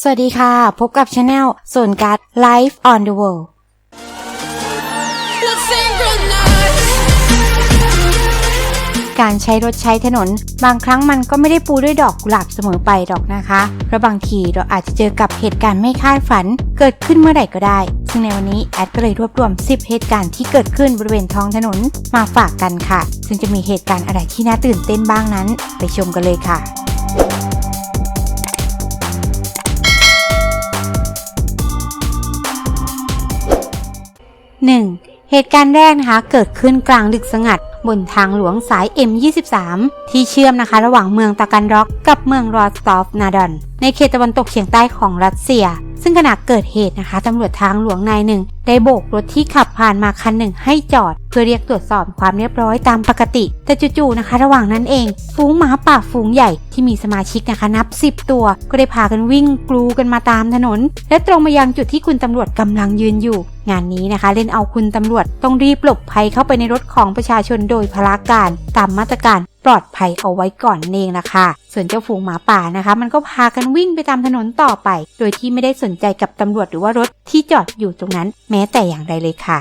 สวัสดีค่ะ พบกับช anel ส่วนการ Life on the World การใช้รถใช้ถนน บางครั้งมันก็ไม่ได้ปูด้วยดอกกุหลาบเสมอไปดอกนะคะ เพราะบางทีเราอาจจะเจอกับเหตุการณ์ไม่คาดฝัน เกิดขึ้นเมื่อไหร่ก็ได้ ซึ่งในวันนี้แอดก็เลยรวบรวม 10 เหตุการณ์ที่เกิดขึ้นบริเวณท้องถนนมาฝากกันค่ะ ซึ่งจะมีเหตุการณ์อะไรที่น่าตื่นเต้นบ้างนั้น ไปชมกันเลยค่ะ 1. เหตุการณ์แรกนะคะเกิดขึ้นกลางดึกสงัด บนทางหลวงสาย M23 ที่เชื่อมนะคะ ระหว่างเมืองตากันร็อกกับเมืองรอสตอฟนาดอน ในเขตตะวันตกเฉียงใต้ของรัสเซีย ซึ่งขณะเกิดเหตุนะคะตำรวจทางหลวงนายหนึ่งได้โบกรถที่ขับผ่านมาคันหนึ่งให้จอด เพื่อเรียกตรวจสอบความเรียบร้อยตามปกติ แต่จู่ๆนะคะ ระหว่างนั้นเอง ฝูงหมาป่าฝูงใหญ่ที่มีสมาชิกนะคะนับ 10 ตัว ก็ได้พากันวิ่งกลูกันมาตามถนน และตรงมายังจุดที่คุณตำรวจกำลังยืนอยู่ งานนี้นะคะ เล่นเอาคุณตำรวจต้องรีบหลบภัยเข้าไปในรถของประชาชนโดยพลาการตามมาตรการ ปลอดภัยเอาไว้ก่อนเองล่ะค่ะ ส่วนเจ้าฝูงหมาป่านะคะ มันก็พากันวิ่งไปตามถนนต่อไป โดยที่ไม่ได้สนใจกับตำรวจหรือว่ารถที่จอดอยู่ตรงนั้นแม้แต่อย่างใดเลยค่ะ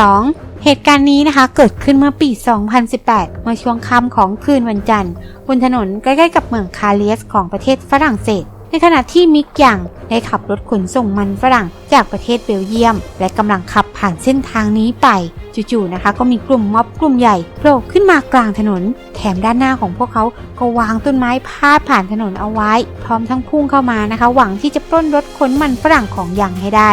2. เหตุการณ์นี้นะคะเกิดขึ้นเมื่อปี 2018 เมื่อช่วงค่ำของคืนวันจันทร์บนถนนใกล้ๆกับเมืองคาเลียสของประเทศฝรั่งเศส ในขณะที่มิกยังได้ขับรถขนส่งมันฝรั่งจากประเทศเบลเยียม และกำลังขับผ่านเส้นทางนี้ไป จู่ๆนะคะ ก็มีกลุ่มม็อบกลุ่มใหญ่โผล่ขึ้นมากลางถนน แถมด้านหน้าของพวกเขาก็วางต้นไม้พาดผ่านถนนเอาไว้ พร้อมทั้งพุ่งเข้ามานะคะ หวังที่จะปล้นรถขนมันฝรั่งของยังให้ได้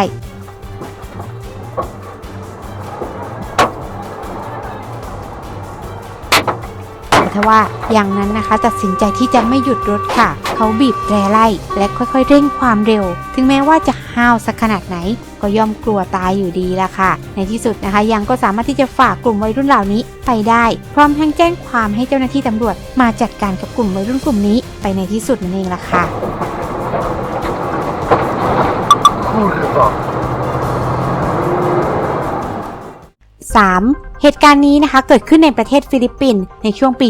ทว่า อย่างนั้นนะคะตัดสินใจที่จะไม่หยุดรถค่ะ เขาบีบแตรไล่และค่อยๆ เร่งความเร็ว ถึงแม้ว่าจะห้าวสักขนาดไหน ก็ย่อมกลัวตายอยู่ดีละค่ะ ในที่สุดนะคะ ยังก็สามารถที่จะฝากกลุ่มวัยรุ่นเหล่านี้ไปได้ พร้อมทั้งแจ้งความให้เจ้าหน้าที่ตำรวจ มาจัดการกับกลุ่มวัยรุ่นกลุ่มนี้ ไปในที่สุดนั่นเองละค่ะ 3. เหตุการณ์นี้นะคะเกิดขึ้นในประเทศฟิลิปปินส์ในช่วงปี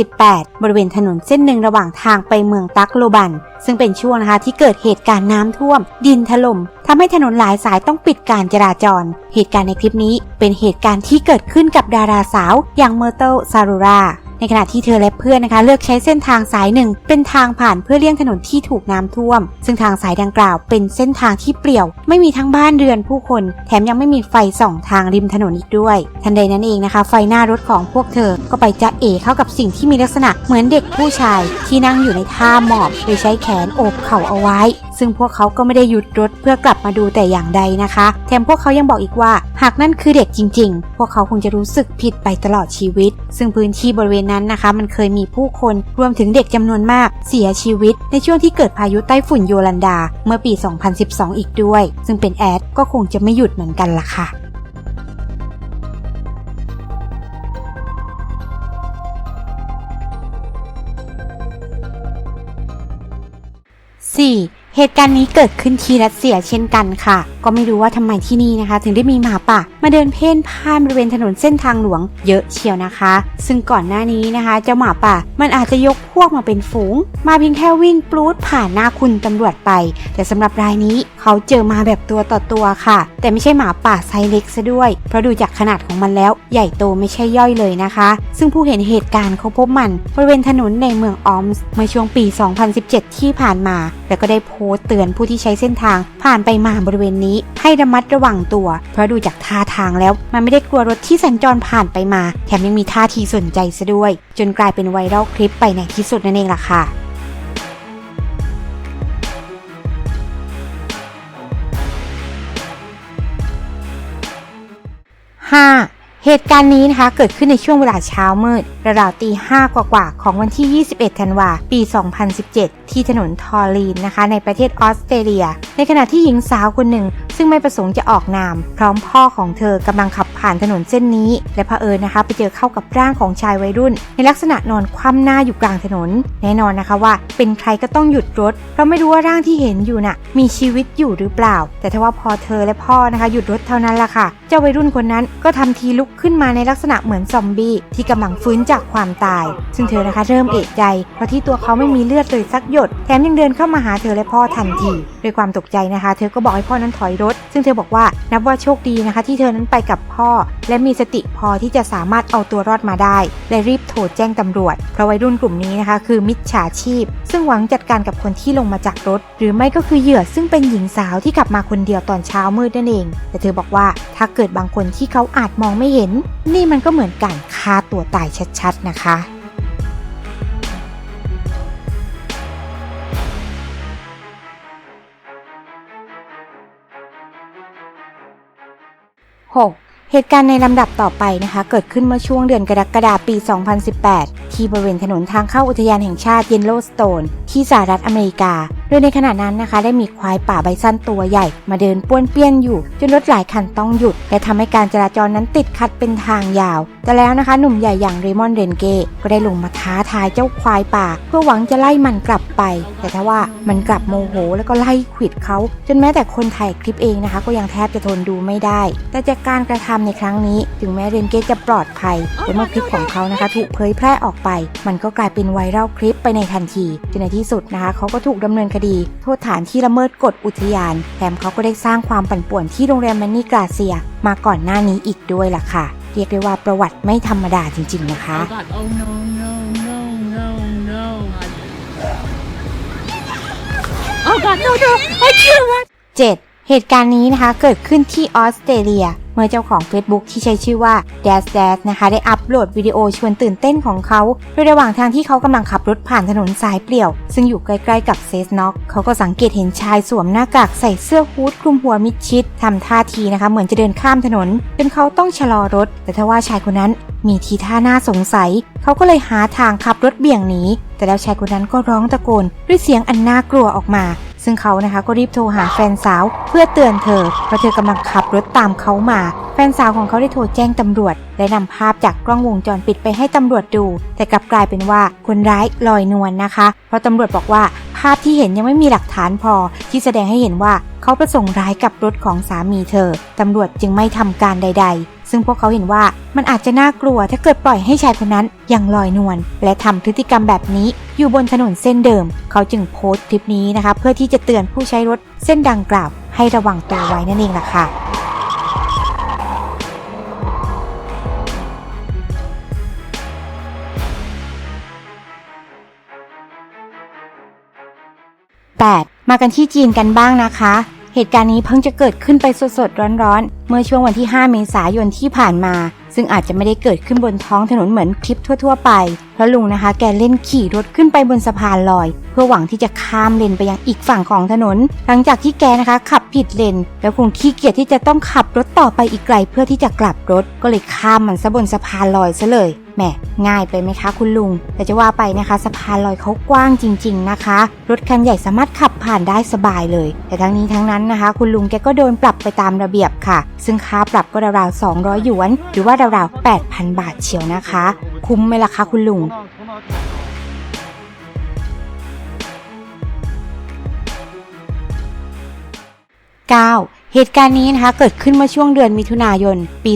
2018 บริเวณถนนเส้นหนึ่งระหว่างทางไปเมืองตักโลบัน ซึ่งเป็นช่วงนะคะที่เกิดเหตุการณ์น้ำท่วม ดินถล่มทำให้ถนนหลายสายต้องปิดการจราจร เหตุการณ์ในคลิปนี้เป็นเหตุการณ์ที่เกิดขึ้นกับดาราสาวอย่างเมอร์เตลซารูรา ในขณะที่เธอและเพื่อนนะคะ เลือกใช้เส้นทางสายหนึ่ง เป็นทางผ่านเพื่อเลี่ยงถนนที่ถูกน้ำท่วม ซึ่งทางสายดังกล่าวเป็นเส้นทางที่เปลี่ยว ไม่มีทั้งบ้านเรือนผู้คน แถมยังไม่มีไฟส่องทางริมถนนอีกด้วย ทันใดนั้นเองนะคะ ไฟหน้ารถของพวกเธอ ก็ไปจะเอเข้ากับสิ่งที่มีลักษณะเหมือนเด็กผู้ชาย ที่นั่งอยู่ในท่าหมอบโดยใช้แขนโอบเข่าเอาไว้ ซึ่งพวกเขาก็ไม่ได้หยุดรถเพื่อกลับมาดูแต่อย่างใดนะคะ แถมพวกเขายังบอกอีกว่า หากนั่นคือเด็กจริง ๆ พวกเขาคงจะรู้สึกผิดไปตลอดชีวิต ซึ่งพื้นที่บริเวณนั้นนะคะ มันเคยมีผู้คนรวมถึงเด็กจำนวนมากเสียชีวิต ในช่วงที่เกิดพายุไต้ฝุ่นโยลันดา เมื่อปี 2012 อีกด้วย ซึ่งเป็นแอดก็คงจะไม่หยุดเหมือนกันล่ะค่ะ 4. เหตุการณ์นี้เกิดขึ้นที่รัสเซียเช่นกันค่ะ ก็ไม่รู้ว่าทำไมที่นี่นะคะ ถึงได้มีหมาป่ามาเดินเพ่นพ่านบริเวณถนนเส้นทางหลวงเยอะเชียวนะคะ ซึ่งก่อนหน้านี้นะคะ เจ้าหมาป่ามันอาจจะยกพวกมาเป็นฝูง มาเพียงแค่วิ่งปลูดผ่านหน้าคุณตำรวจไป แต่สำหรับรายนี้เขาเจอมาแบบตัวต่อตัวค่ะ แต่ไม่ใช่หมาป่าไซเล็กซะด้วย เพราะดูจากขนาดของมันแล้วใหญ่โตไม่ใช่ย่อยเลยนะคะ ซึ่งผู้เห็นเหตุการณ์เขาพบมันบริเวณถนนในเมืองออมส์เมื่อช่วงปี 2017 ที่ผ่านมา แล้วก็ได้โพสต์เตือนผู้ที่ใช้เส้นทาง ผ่านไปมาบริเวณนี้ ให้ระมัดระวังตัว เพราะดูจากท่าทางแล้ว มันไม่ได้กลัวรถที่สัญจรผ่านไปมา แถมยังมีท่าทีสนใจซะด้วย จนกลายเป็นไวรัลคลิปไปในที่สุดนั่นเองล่ะค่ะ 5. เหตุการณ์นี้นะคะเกิดขึ้นในช่วงเวลาเช้ามืดราวๆตีห้ากว่าๆของวันที่ 21 ธันวา ปี 2017 ที่ถนนทอรีนนะคะ ในประเทศออสเตรเลีย ในขณะที่หญิงสาวคนหนึ่ง ซึ่งไม่ประสงค์จะออกนาม พร้อมพ่อของเธอกำลังขับผ่านถนนเส้นนี้ และเผอิญนะคะ ไปเจอเข้ากับร่างของชายวัยรุ่น ในลักษณะนอนคว่ำหน้าอยู่กลางถนน แน่นอนนะคะว่า เป็นใครก็ต้องหยุดรถ เพราะไม่รู้ว่าร่างที่เห็นอยู่น่ะ มีชีวิตอยู่หรือเปล่า แต่ถ้าว่าพอเธอและพ่อนะคะ หยุดรถเท่านั้นล่ะค่ะ เจ้าวัยรุ่นคนนั้นก็ทำทีลุกขึ้นมาในลักษณะเหมือนซอมบี้ที่กำลังฟื้นจากความตาย ซึ่งเธอนะคะเริ่มเอะใจเพราะที่ตัวเขาไม่มีเลือดเลยสักหยด แถมยังเดินเข้ามาหาเธอและพ่อทันทีด้วยความตกใจนะคะ เธอก็บอกให้พ่อนั้นถอยรถ ซึ่งเธอบอกว่านับว่าโชคดีนะคะ ที่เธอนั้นไปกับพ่อ และมีสติพอที่จะสามารถเอาตัวรอดมาได้ และรีบโทรแจ้งตำรวจ เพราะวัยรุ่นกลุ่มนี้นะคะ คือมิจฉาชีพ ซึ่งหวังจัดการกับคนที่ลงมาจากรถ หรือไม่ก็คือเหยื่อซึ่งเป็นหญิงสาวที่ขับมาคนเดียวตอนเช้ามืดนั่นเอง แต่เธอบอกว่าถ้าเกิดบางคนที่เขาอาจมองไม่เห็น นี่มันก็เหมือนการฆ่าตัวตายชัดๆนะคะ 6. เหตุการณ์ในลำดับต่อไปนะคะ เกิดขึ้นเมื่อช่วงเดือนกรกฎาคมปี 2018 ที่บริเวณถนนทางเข้าอุทยานแห่งชาติเยนโลสโตนที่สหรัฐอเมริกา โดยในขณะนั้นนะคะ ได้มีควายป่าไบซันตัวใหญ่ มาเดินป้วนเปี้ยนอยู่ จนรถหลายคันต้องหยุด และทำให้การจราจรนั้นติดขัดเป็นทางยาว แต่แล้วนะคะ หนุ่มใหญ่อย่างเรมอนเรนเก้ก็ได้ลงมาท้าทายเจ้าควายป่า เพื่อหวังจะไล่มันกลับไป แต่ถ้าว่ามันกลับโมโห แล้วก็ไล่ขวิดเขา จนแม้แต่คนถ่ายคลิปเองนะคะ ก็ยังแทบจะทนดูไม่ได้ แต่จากการกระทำในครั้งนี้ ถึงแม้เรนเก้จะปลอดภัยแต่เมื่อคลิปของเขานะคะ ถูกเผยแพร่ออกไป มันก็กลายเป็นไวรัลคลิปไปในทันทีจนในที่สุดนะคะเขาก็ถูกดำเนินคดี โทษฐานที่ละเมิดกฎอุทยาน แถมเขาก็ได้สร้างความปั่นป่วนที่โรงแรมแมนนี่กราเซีย มาก่อนหน้านี้อีกด้วยล่ะค่ะ เรียกได้ว่าประวัติไม่ธรรมดาจริง ๆ นะคะ Oh God! Oh no! No! No! No! No! Oh God! No! No! I can't run. 7. เหตุการณ์นี้นะคะเกิดขึ้นที่ออสเตรเลียเมื่อเจ้าของ Facebook ที่ใช้ชื่อว่า d a s d a s นะคะ ได้อัปโหลดวิดีโอชวนตื่นเต้นของเขา โดยระหว่างทางที่เขากำลังขับรถผ่านถนนสายเปลี่ยว ซึ่งอยู่ใกล้ๆกับเซสน็อกเขาก็สังเกตเห็นชายสวมหน้ากากใส่เสื้อฮูดคลุมหัวมิดชิดทำท่าทีนะคะ เหมือนจะเดินข้ามถนนจนเขาต้องชะลอรถ แต่ทว่าชายคนนั้นมีทีท่าน่าสงสัย เขาก็เลยหาทางขับรถเบี่ยงหนีแต่แล้วชายคนนั้นก็ร้องตะโกนด้วยเสียงอันน่ากลัวออกมา ซึ่งเขานะคะก็รีบโทรหาแฟนสาวเพื่อเตือนเธอเพราะเธอกำลังขับรถตามเขามา แฟนสาวของเขาได้โทรแจ้งตำรวจ และนำภาพจากกล้องวงจรปิดไปให้ตำรวจดู แต่กลับกลายเป็นว่าคนร้ายลอยนวลนนะคะ เพราะตำรวจบอกว่าภาพที่เห็นยังไม่มีหลักฐานพอ ที่แสดงให้เห็นว่าเขาประสงค์ร้ายกับรถของสามีเธอตำรวจจึงไม่ทำการใด ๆ ซึ่งพวกเขาเห็นว่ามันอาจจะน่ากลัวถ้าเกิดปล่อยให้ชายคนนั้นยังลอยนวลและทำพฤติกรรมแบบนี้อยู่บนถนนเส้นเดิม เขาจึงโพสต์คลิปนี้นะคะ เพื่อที่จะเตือนผู้ใช้รถเส้นดังกล่าว ให้ระวังตัวไว้นั่นเองล่ะค่ะ 8. มากันที่จีนกันบ้างนะคะ เหตุการณ์นี้เพิ่งจะเกิดขึ้นไปสดๆร้อนๆ เมื่อช่วงวันที่ 5 เมษายนที่ผ่านมาซึ่งอาจจะไม่ได้เกิดขึ้นบนท้องถนนเหมือนคลิปทั่ว ๆ ไป เพราะลุงนะคะ แกเล่นขี่รถขึ้นไปบนสะพานลอย เพื่อหวังที่จะข้ามเลนไปยังอีกฝั่งของถนน หลังจากที่แกนะคะ ขับผิดเลน แล้วคงขี้เกียจที่จะต้องขับรถต่อไปอีกไกลเพื่อที่จะกลับรถ ก็เลยข้ามมันซะบนสะพานลอยซะเลยแหมง่ายไปไหมคะคุณลุง แต่จะว่าไปนะคะสะพานลอยเขากว้างจริง ๆนะคะ รถคันใหญ่สามารถขับผ่านได้สบายเลย แต่ทั้งนี้ทั้งนั้นนะคะ คุณลุงแกก็โดนปรับไปตามระเบียบค่ะ ซึ่งค่าปรับก็ราวๆ200หยวน หรือว่ารราวๆ 8,000 บาทเชียวนะคะ คุ้มไหมล่ะคะคุณลุง 9. เหตุการณ์นี้นะคะเกิดขึ้นเมื่อช่วงเดือนมิถุนายน ปี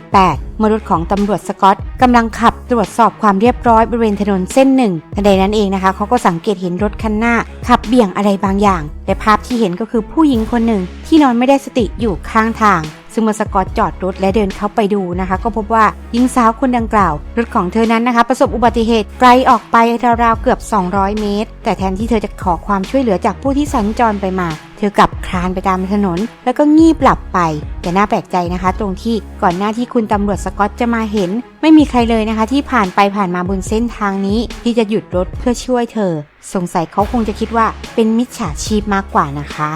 2018 เมื่อรถของตำรวจสกอตกำลังขับตรวจสอบความเรียบร้อยบริเวณถนนเส้นหนึ่งทันใดนั้นเองนะคะเขาก็สังเกตเห็นรถคันหน้า ขับเบี่ยงอะไรบางอย่าง และภาพที่เห็นก็คือผู้หญิงคนหนึ่งที่นอนไม่ได้สติอยู่ข้างทาง ซึ่งเมื่อสกอตจอดรถและเดินเข้าไปดูนะคะ ก็พบว่าหญิงสาวคนดังกล่าว รถของเธอนั้นนะคะ ประสบอุบัติเหตุไกลออกไปราวๆเกือบ 200 เมตร แต่แทนที่เธอจะขอความช่วยเหลือจากผู้ที่สัญจรไปมา เธอกลับคลานไปตามถนน แล้วก็งีบหลับไป แต่น่าแปลกใจนะคะ ตรงที่ก่อนหน้าที่คุณตำรวจสกอตจะมาเห็น ไม่มีใครเลยนะคะ ที่ผ่านไปผ่านมาบนเส้นทางนี้ ที่จะหยุดรถเพื่อช่วยเธอ สงสัยเขาคงจะคิดว่าเป็นมิจฉาชีพมากกว่านะคะ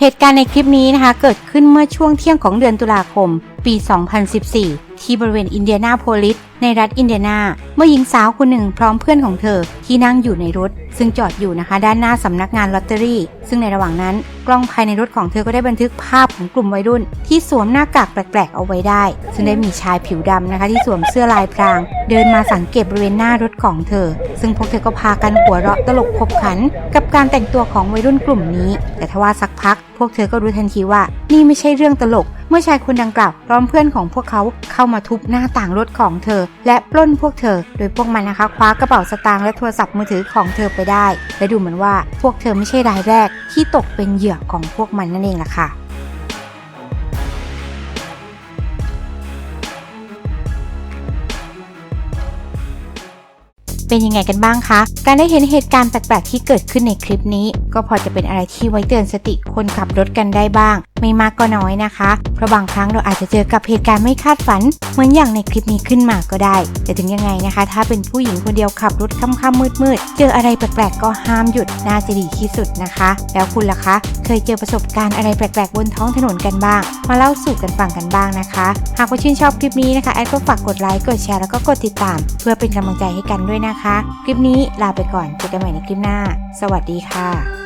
เหตุการณ์ในคลิปนี้นะคะ เกิดขึ้นเมื่อช่วงเที่ยงของเดือนตุลาคม ปี 2014 ที่บริเวณอินเดียนาโพลิสในรัฐอินเดียนาเมื่อหญิงสาวคนหนึ่งพร้อมเพื่อนของเธอที่นั่งอยู่ในรถ ซึ่งจอดอยู่นะคะด้านหน้าสำนักงานลอตเตอรี่ ซึ่งในระหว่างนั้น กล้องภายในรถของเธอก็ได้บันทึกภาพของกลุ่มวัยรุ่น ที่สวมหน้ากากแปลกๆเอาไว้ได้ ซึ่งได้มีชายผิวดำนะคะที่สวมเสื้อลายพราง เดินมาสังเกตบริเวณหน้ารถของเธอ ซึ่งพวกเธอก็พากันหัวเราะตลกขบขัน กับการแต่งตัวของวัยรุ่นกลุ่มนี้ แต่ทว่าสักพัก พวกเธอก็รู้ทันทีว่านี่ไม่ใช่เรื่องตลก เมื่อชายคนดังกล่าวพร้อมเพื่อนของพวกเขาเข้ามาทุบหน้าต่างรถของเธอ และปล้นพวกเธอ โดยพวกมันนะคะคว้ากระเป๋าสตางค์และโทรศัพท์มือถือของเธอไปได้ และดูเหมือนว่าพวกเธอไม่ใช่รายแรกที่ตกเป็นเหยื่อของพวกมันนั่นเองล่ะค่ะเป็นยังไงกันบ้างคะ การได้เห็นเหตุการณ์แปลกๆที่เกิดขึ้นในคลิปนี้ ก็พอจะเป็นอะไรที่ไว้เตือนสติคนขับรถกันได้บ้าง ไม่มากก็น้อยนะคะ เพราะบางครั้งเราอาจจะเจอกับเหตุการณ์ไม่คาดฝัน เหมือนอย่างในคลิปนี้ขึ้นมาก็ได้ แต่ถึงยังไงนะคะ ถ้าเป็นผู้หญิงคนเดียวขับรถค่ำๆมืดๆเจออะไรแปลกๆก็ห้ามหยุดน่าจะดีที่สุดนะคะ แล้วคุณล่ะคะ เคยเจอประสบการณ์อะไรแปลกๆบนท้องถนนกันบ้าง มาเล่าสู่กันฟังกันบ้างนะคะ หากว่าชื่นชอบคลิปนี้นะคะแอดก็ฝากกดไลค์กดแชร์แล้วก็กดติดตาม เพื่อเป็นกำลังใจให้กันด้วยนะคะ คลิปนี้ลาไปก่อนเจอกันใหม่ในคลิปหน้า สวัสดีค่ะ